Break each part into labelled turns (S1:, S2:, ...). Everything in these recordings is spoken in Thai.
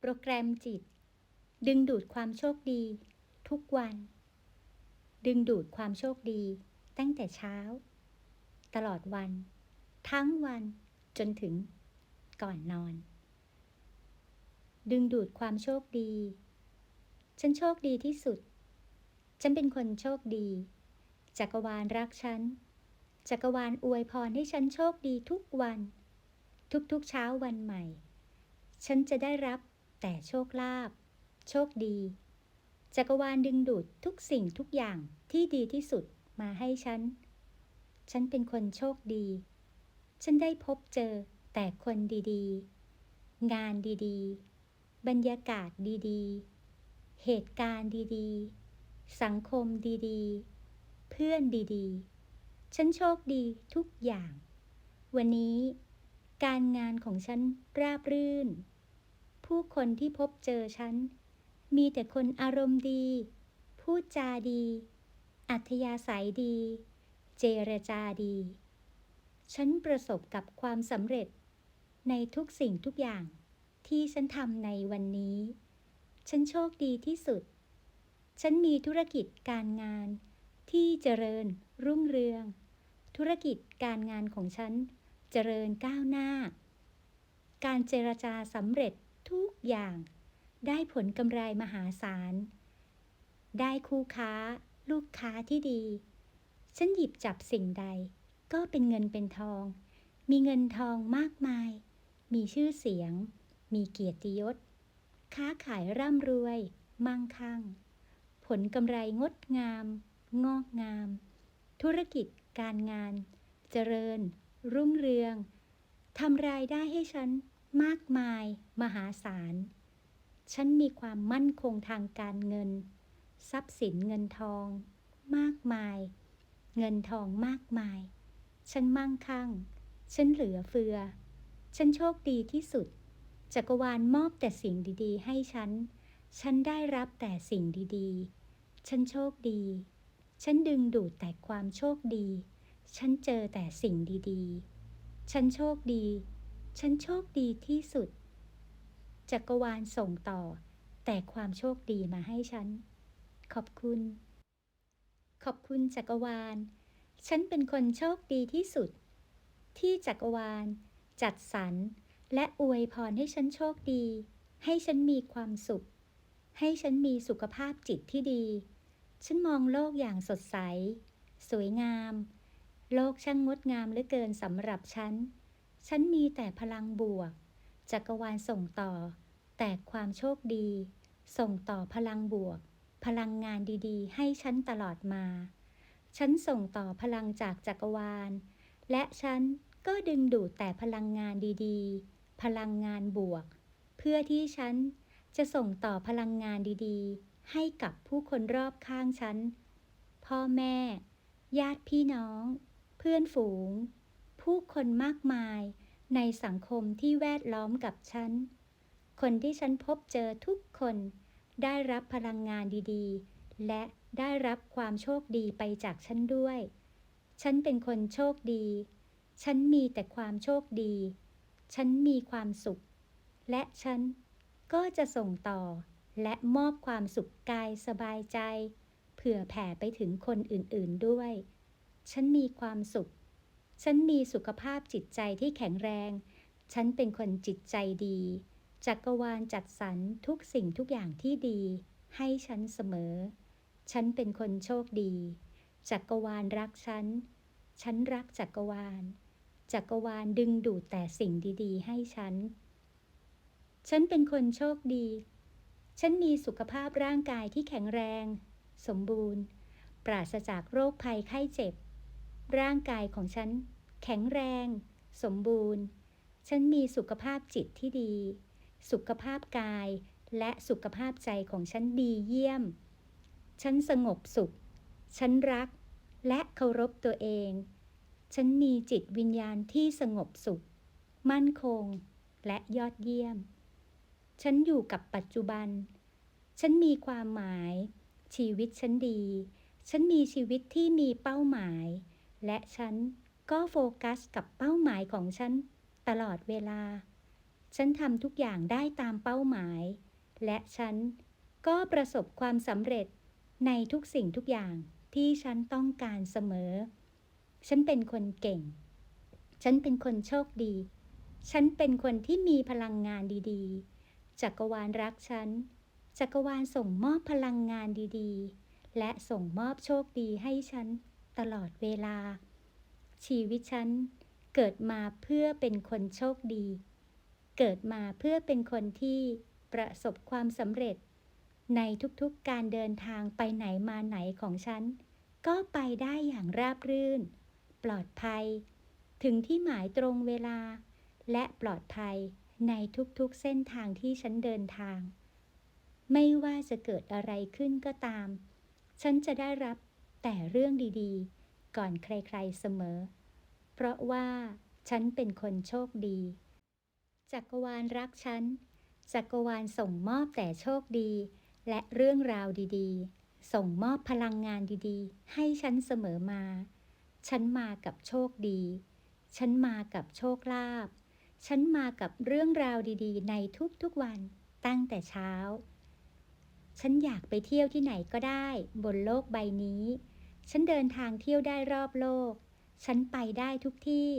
S1: โปรแกรมจิต ดึงดูดความโชคดี ทุกวัน ดึงดูดความโชคดี ตั้งแต่เช้า ตลอดวัน ทั้งวันจนถึงก่อนนอน ดึงดูดความโชคดี ฉันโชคดีที่สุด ฉันเป็นคนโชคดี จักรวาลรักฉัน จักรวาลอวยพรให้ฉันโชคดีทุกวัน ทุกๆเช้าวันใหม่ ฉันจะได้รับ แต่โชคลาภโชคดี จักรวาลดึงดูดทุกสิ่งทุกอย่างที่ดีที่สุดมาให้ฉัน ฉันเป็นคนโชคดี ฉันได้พบเจอแต่คนดีๆ งานดีๆ บรรยากาศดีๆ เหตุการณ์ดีๆ สังคมดีๆ เพื่อนดีๆ ฉันโชคดีทุกอย่าง วันนี้การงานของฉันราบรื่น ผู้คนที่พบเจอฉัน มีแต่คนอารมณ์ดี พูดจาดี อัธยาศัยดี เจรจาดี ฉันประสบกับความสำเร็จ ในทุกสิ่งทุกอย่างที่ฉันทำในวันนี้ ฉันโชคดีที่สุด ฉันมีธุรกิจการงานที่เจริญรุ่งเรือง ธุรกิจการงานของฉัน เจริญก้าวหน้า การเจรจาสำเร็จ ทุกอย่าง ได้ผลกำไรมหาศาล ได้คู่ค้า ลูกค้าที่ดี ฉันหยิบจับสิ่งใด ก็เป็นเงินเป็นทอง มีเงินทองมากมาย มีชื่อเสียง มีเกียรติยศ ค้าขายร่ำรวย มั่งคั่ง ผลกำไรงดงาม งอกงาม ธุรกิจการงาน เจริญ รุ่งเรืองทำรายได้ให้ฉัน มากมาย มหาศาล ฉันมีความมั่นคงทางการเงิน ทรัพย์สินเงินทอง มากมาย เงินทองมากมาย ฉันมั่งคั่ง ฉันเหลือเฟือ ฉันโชคดีที่สุด จักรวาลมอบแต่สิ่งดีๆ ให้ฉัน ฉันได้รับแต่สิ่งดีๆ ฉันโชคดี ฉันดึงดูดแต่ความโชคดี ฉันเจอแต่สิ่งดีๆ ฉันโชคดี ฉันโชคดีที่สุด จักรวาลส่งต่อ แต่ความโชคดีมาให้ฉัน ขอบคุณ ขอบคุณจักรวาล ฉันเป็นคนโชคดีที่สุด ที่จักรวาล จัดสรร และอวยพรให้ฉันโชคดี ให้ฉันมีความสุข ให้ฉันมีสุขภาพจิตที่ดี ฉันมองโลกอย่างสดใส สวยงาม โลกช่างงดงามเหลือเกินสำหรับฉัน ฉันมีแต่พลังบวก จักรวาลส่งต่อ แต่ความโชคดี ส่งต่อพลังบวก พลังงานดีๆ ให้ฉันตลอดมา ฉันส่งต่อพลังจากจักรวาล และฉันก็ดึงดูดแต่พลังงานดีๆ พลังงานบวก เพื่อที่ฉันจะส่งต่อพลังงานดีๆ ให้กับผู้คนรอบข้างฉัน พ่อแม่ ญาติพี่น้อง เพื่อนฝูง ผู้คนมากมายในสังคมที่แวดล้อมกับฉัน คนที่ฉันพบเจอทุกคน ได้รับพลังงานดีๆ และได้รับความโชคดีไปจากฉันด้วย ฉันเป็นคนโชคดี ฉันมีแต่ความโชคดี ฉันมีความสุข และฉันก็จะส่งต่อ และมอบความสุขกายสบายใจ เผื่อแผ่ไปถึงคนอื่นๆด้วย ฉันมีความสุข ฉันมีสุขภาพจิตใจที่แข็งแรง ฉันเป็นคนจิตใจดี จักรวาลจัดสรรทุกสิ่งทุกอย่างที่ดี ให้ฉันเสมอ ฉันเป็นคนโชคดี จักรวาลรักฉัน ฉันรักจักรวาล จักรวาลดึงดูดแต่สิ่งดีๆ ให้ฉัน ฉันเป็นคนโชคดี ฉันมีสุขภาพร่างกายที่แข็งแรง สมบูรณ์ ปราศจากโรคภัยไข้เจ็บ ร่างกายของฉัน แข็งแรง สมบูรณ์ ฉันมีสุขภาพจิตที่ดี สุขภาพกาย และสุขภาพใจของฉันดีเยี่ยม ฉันสงบสุข ฉันรัก และเคารพตัวเอง ฉันมีจิตวิญญาณที่สงบสุข มั่นคง และยอดเยี่ยม ฉันอยู่กับปัจจุบัน ฉันมีความหมาย ชีวิตฉันดี ฉันมีชีวิตที่มีเป้าหมาย และฉันก็โฟกัสกับเป้าหมายของฉันตลอดเวลา ฉันทำทุกอย่างได้ตามเป้าหมาย และฉันก็ประสบความสำเร็จในทุกสิ่งทุกอย่างที่ฉันต้องการเสมอ ฉันเป็นคนเก่ง ฉันเป็นคนโชคดี ฉันเป็นคนที่มีพลังงานดีๆ จักรวาลรักฉัน จักรวาลส่งมอบพลังงานดีๆ และส่งมอบโชคดีให้ฉัน ตลอดเวลา ชีวิตฉันเกิดมาเพื่อเป็นคนโชคดี เกิดมาเพื่อเป็นคนที่ประสบความสำเร็จ ในทุกๆการเดินทางไปไหนมาไหนของฉัน ก็ไปได้อย่างราบรื่น ปลอดภัย ถึงที่หมายตรงเวลา และปลอดภัยในทุกๆเส้นทางที่ฉันเดินทาง ไม่ว่าจะเกิดอะไรขึ้นก็ตาม ฉันจะได้รับ แต่เรื่องดีๆ ก่อนใครๆเสมอ เพราะว่าฉันเป็นคนโชคดี จักรวาลรักฉัน จักรวาลส่งมอบแต่โชคดี และเรื่องราวดีๆ ส่งมอบพลังงานดีๆ ให้ฉันเสมอมา ฉันมากับโชคดี ฉันมากับโชคลาภ ฉันมากับเรื่องราวดีๆ ในทุกๆวันตั้งแต่เช้า ฉันอยากไปเที่ยวที่ไหนก็ได้ บนโลกใบนี้ ฉันเดินทางเที่ยวได้รอบโลก ฉันไปได้ทุกที่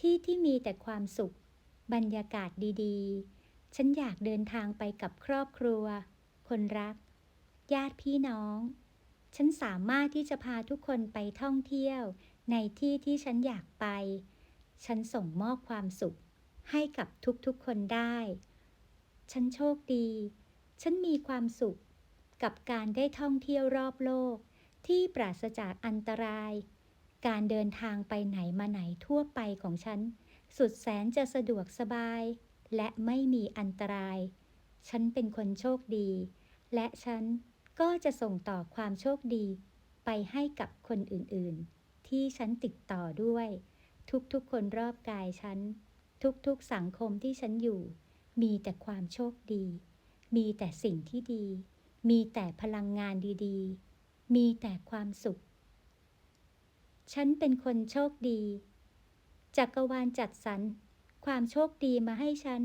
S1: ที่ที่มีแต่ความสุข บรรยากาศดีๆ ฉันอยากเดินทางไปกับครอบครัว คนรัก ญาติพี่น้อง ฉันสามารถที่จะพาทุกคนไปท่องเที่ยว ในที่ที่ฉันอยากไป ฉันส่งมอบความสุข ให้กับทุกๆคนได้ ฉันโชคดี ฉันมีความสุข กับการได้ท่องเที่ยวรอบโลก ที่ปราศจากอันตราย การเดินทางไปไหนมาไหนทั่วไปของฉัน สุดแสนจะสะดวกสบาย และไม่มีอันตราย ฉันเป็นคนโชคดี และฉันก็จะส่งต่อความโชคดี ไปให้กับคนอื่นๆ ที่ฉันติดต่อด้วย ทุกๆคนรอบกายฉัน ทุกๆสังคมที่ฉันอยู่ มีแต่ความโชคดี มีแต่สิ่งที่ดี มีแต่พลังงานดีๆ มีแต่ความสุข ฉันเป็นคนโชคดี จักรวาลจัดสรรความโชคดีมาให้ฉัน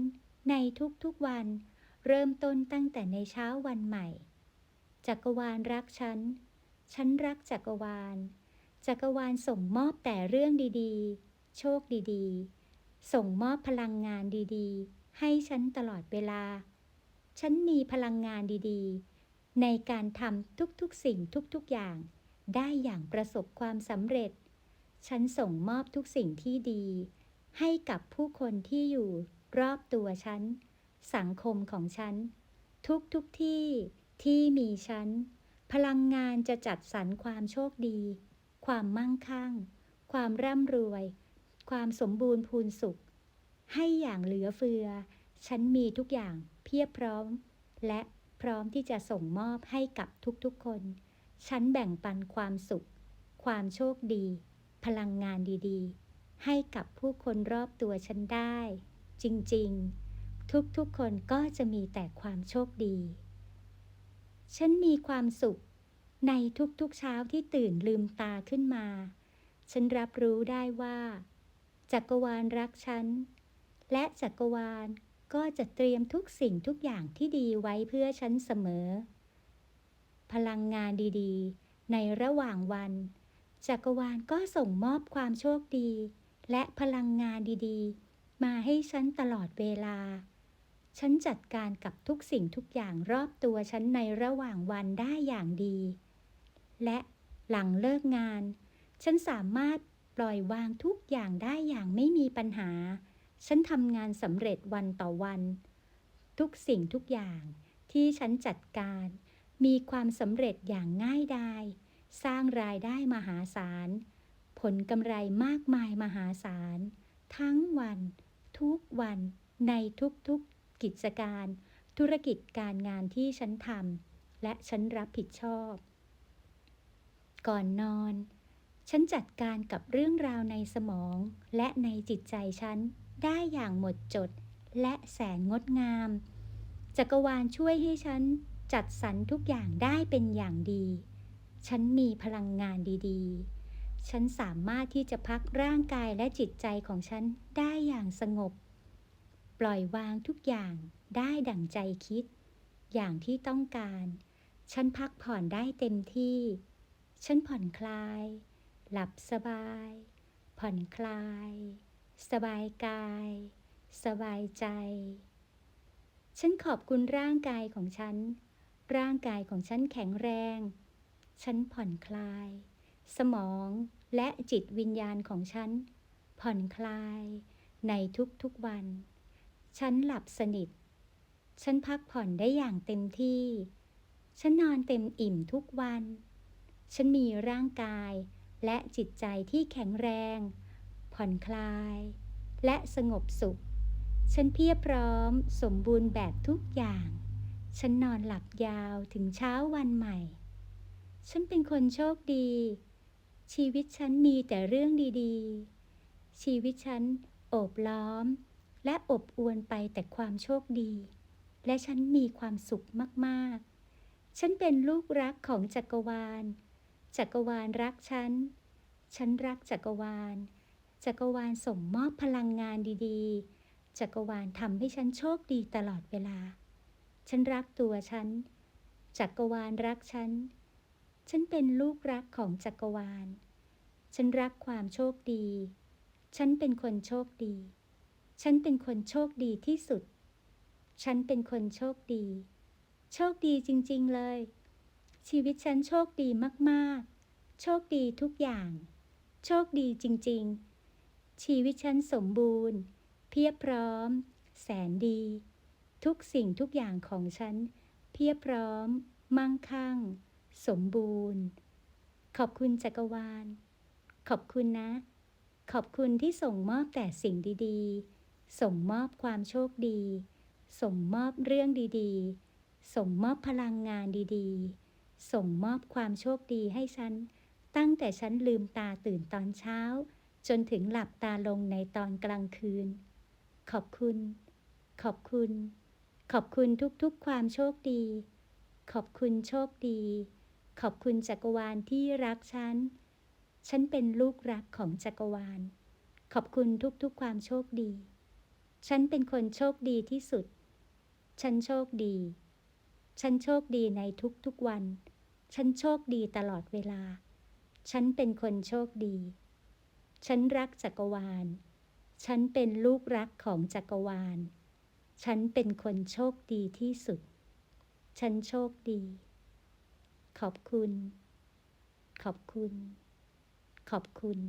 S1: ในทุกๆวัน เริ่มต้นตั้งแต่ในเช้าวันใหม่ จักรวาลรักฉัน ฉันรักจักรวาล จักรวาลส่งมอบแต่เรื่องดีๆ โชคดีๆ ส่งมอบพลังงานดีๆ ให้ฉันตลอดเวลา ฉันมีพลังงานดีๆ ในการทำทุกๆสิ่งทุกๆอย่าง ได้อย่างประสบความสำเร็จ ฉันส่งมอบทุกสิ่งที่ดี ให้กับผู้คนที่อยู่รอบตัวฉัน สังคมของฉัน ทุกทุกๆที่ที่มีฉัน พลังงานจะจัดสรรความโชคดี ความมั่งคั่ง ความร่ำรวย ความสมบูรณ์พูนสุข ให้อย่างเหลือเฟือ ฉันมีทุกอย่างเพียบพร้อม และ พร้อมที่จะส่งมอบให้กับทุกๆคน ฉันแบ่งปันความสุข ความโชคดี พลังงานดีๆ ให้กับผู้คนรอบตัวฉันได้ จริงๆ ทุกๆคนก็จะมีแต่ความโชคดี ฉันมีความสุขในทุกๆเช้าที่ตื่นลืมตาขึ้นมา ฉันรับรู้ได้ว่า จักรวาลรักฉัน และจักรวาล ก็จะเตรียมทุกสิ่งทุกอย่างที่ดีไว้เพื่อฉันเสมอ พลังงานดีๆ ในระหว่างวัน จักรวาลก็ส่งมอบความโชคดี และพลังงานดีๆ มาให้ฉันตลอดเวลา ฉันจัดการกับทุกสิ่งทุกอย่างรอบตัวฉันในระหว่างวันได้อย่างดี และหลังเลิกงาน ฉันสามารถปล่อยวางทุกอย่างได้อย่างไม่มีปัญหา ฉันทำงานสำเร็จวันต่อวัน ทุกสิ่งทุกอย่างที่ฉันจัดการ มีความสำเร็จอย่างง่ายดายสร้างรายได้มหาศาล ผลกำไรมากมายมหาศาล ทั้งวัน ทุกวันในทุกๆกิจการ ธุรกิจการงานที่ฉันทำและฉันรับผิดชอบ ก่อนนอน ฉันจัดการกับเรื่องราวในสมองและในจิตใจฉัน ได้อย่างหมดจดและแสนงดงาม จักรวาลช่วยให้ฉันจัดสรรทุกอย่างได้เป็นอย่างดี ฉันมีพลังงานดีๆ ฉันสามารถที่จะพักร่างกายและจิตใจของฉันได้อย่างสงบ ปล่อยวางทุกอย่างได้ดั่งใจคิด อย่างที่ต้องการ ฉันพักผ่อนได้เต็มที่ ฉันผ่อนคลาย หลับสบาย ผ่อนคลาย สบายกาย สบายใจ ฉันขอบคุณร่างกายของฉัน ร่างกายของฉันแข็งแรง ฉันผ่อนคลาย สมองและจิตวิญญาณของฉัน ผ่อนคลายในทุกๆวัน ฉันหลับสนิท ฉันพักผ่อนได้อย่างเต็มที่ ฉันนอนเต็มอิ่มทุกวัน ฉันมีร่างกายและจิตใจที่แข็งแรง ผ่อนคลาย และสงบสุข ฉันเพียบพร้อมสมบูรณ์แบบทุกอย่าง ฉันนอนหลับยาวถึงเช้าวันใหม่ ฉันเป็นคนโชคดี ชีวิตฉันมีแต่เรื่องดีๆ ชีวิตฉันโอบล้อม และอบอวลไปแต่ความโชคดี และฉันมีความสุขมากๆ ฉันเป็นลูกรักของจักรวาล จักรวาลรักฉัน ฉันรักจักรวาล จักรวาลส่งมอบพลังงานดีๆ จักรวาลทำให้ฉันโชคดีตลอดเวลา ฉันรักตัวฉัน จักรวาลรักฉัน ฉันเป็นลูกรักของจักรวาล ฉันรักความโชคดี ฉันเป็นคนโชคดี ฉันเป็นคนโชคดีที่สุด ฉันเป็นคนโชคดี โชคดีจริง ๆ เลย ชีวิตฉันโชคดีมากๆ โชคดีทุกอย่าง โชคดีจริง ๆ ชีวิตฉันสมบูรณ์ เพียบพร้อม แสนดี ทุกสิ่งทุกอย่างของฉัน เพียบพร้อม มั่งคั่ง สมบูรณ์ ขอบคุณจักรวาล ขอบคุณนะ ขอบคุณที่ส่งมอบแต่สิ่งดีๆ ส่งมอบความโชคดี ส่งมอบเรื่องดีๆ ส่งมอบพลังงานดีๆ ส่งมอบความโชคดีให้ฉัน ตั้งแต่ฉันลืมตาตื่นตอนเช้า จนถึงหลับตาลงในตอนกลางคืน ขอบคุณ ขอบคุณ ขอบคุณทุกๆความโชคดี ขอบคุณโชคดี ขอบคุณจักรวาลที่รักฉัน ฉันเป็นลูกรักของจักรวาล ขอบคุณทุกๆความโชคดี ฉันเป็นคนโชคดีที่สุด ฉันโชคดี ฉันโชคดีในทุกๆวัน ฉันโชคดีตลอดเวลา ฉันเป็นคนโชคดี ฉันรักจักรวาล ฉันเป็นลูกรักของจักรวาล ฉันเป็นคนโชคดีที่สุด ฉันโชคดี ขอบคุณ ขอบคุณ ขอบคุณ